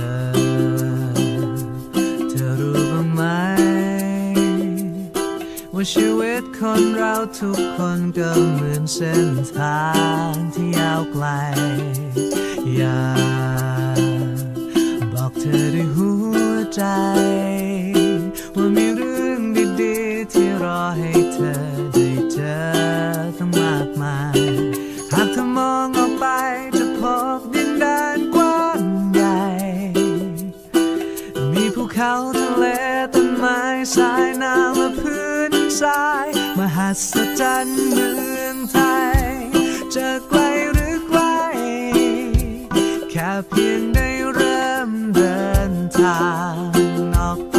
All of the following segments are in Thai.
อ เธอรู้บ้างไหม ว่าชีวิตคนเราทุกคนก็เหมือนเส้นทางที่ยาวไกล อยากบอกเธอด้วยหัวใจ ว่ามีเรื่องดีๆที่รอให้เธอได้เจอตั้งมากมาย หากเธอมองออกไปจะพบ เขาทะเลต้นไม้สายน้ำและพื้นทราย มหัศจรรย์เมืองไทย จะไกลหรือไกล แค่เพียงได้เริ่มเดินทางออกไป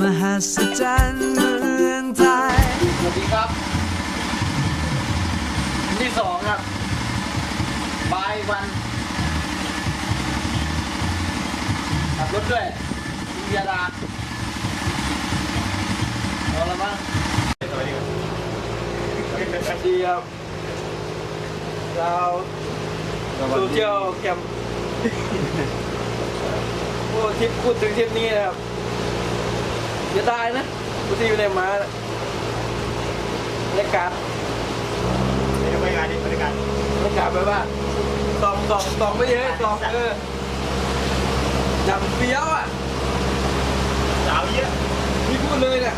มหัศจรรย์เมืองไทย สวัสดีครับวันที่สองครับบายวันขับรถ ด้วยวิยาดาเอาละมั้งสวัสดีครับสวัสดีครับเราโซเชียลแคมโอ้ทริปพูดถึงทริปนี้นะครับจะได้นะกูที่อยู่ในม้าน่ะบรรยากาศบรรยากาศดีบรรยากาศบรรยากาศแบบว่าตองตองตองไม่เยอะตองเออ อยางเฟี้ยวอะสาวเยอะพี่พูดเลยเนี่ย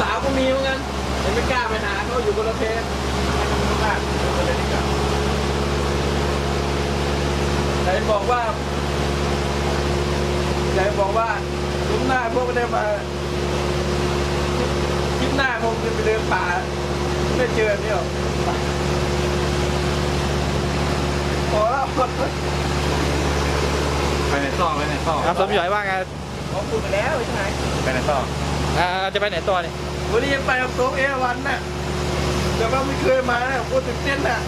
สาวก็มีเหมือนกันแต่ไม่กล้าไปหาเขาอยู่คนละเพศมากดูกันเลยดีกว่าไหนบอกว่าไหนบอกว่าลุงหน้าพวกไม่ได้มาคลิปหน้าคงจะไปเดินป่าไม่เจอเนี่ยหรอกพอแล้ว ไปไหนต่อไปไหนต่อครับสมหยอยว่าไงผมพูดไปแล้วใช่ไหมไปไหนต่ออ่าจะไปไหนต่อเนี่ยวันนี้ไปกับโต๊ะเอวันน่ะแต่ว่าไม่เคยมาน่ะพูดถึงเต้นน่ะ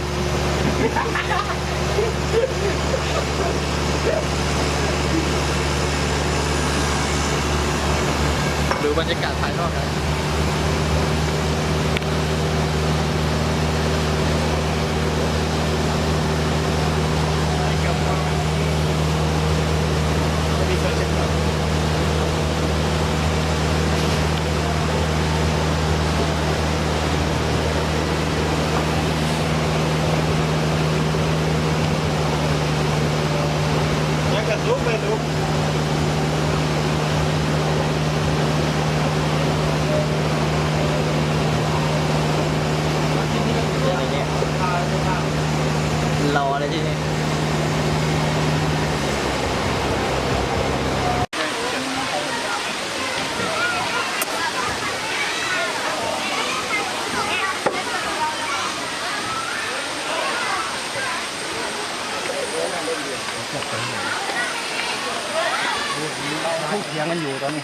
ดูบรรยากาศภายนอกกันยังกระซุกไปซุก รอเลยที่นี่ พูดเถียงกันอยู่ตอนนี้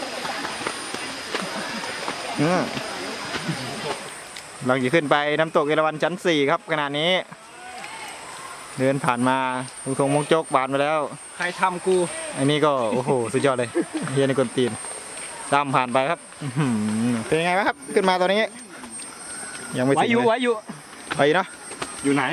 อืมเราจะขึ้นไปน้ำตกเอราวัณชั้นสี่ครับขณะนี้ เดินผ่านมาลุงทงมงจกบานมาแล้ว ใครทำกู อันนี้ก็โอ้โหสุดยอดเลยเฮียในกวนตีนดำผ่านไปครับอื้อหือเป็นยังไงบ้างครับ ขึ้นมาตอนนี้ ยังไม่ไหวถึงอยู่เลยไหวอยู่ไปเนาะอยู่ไหน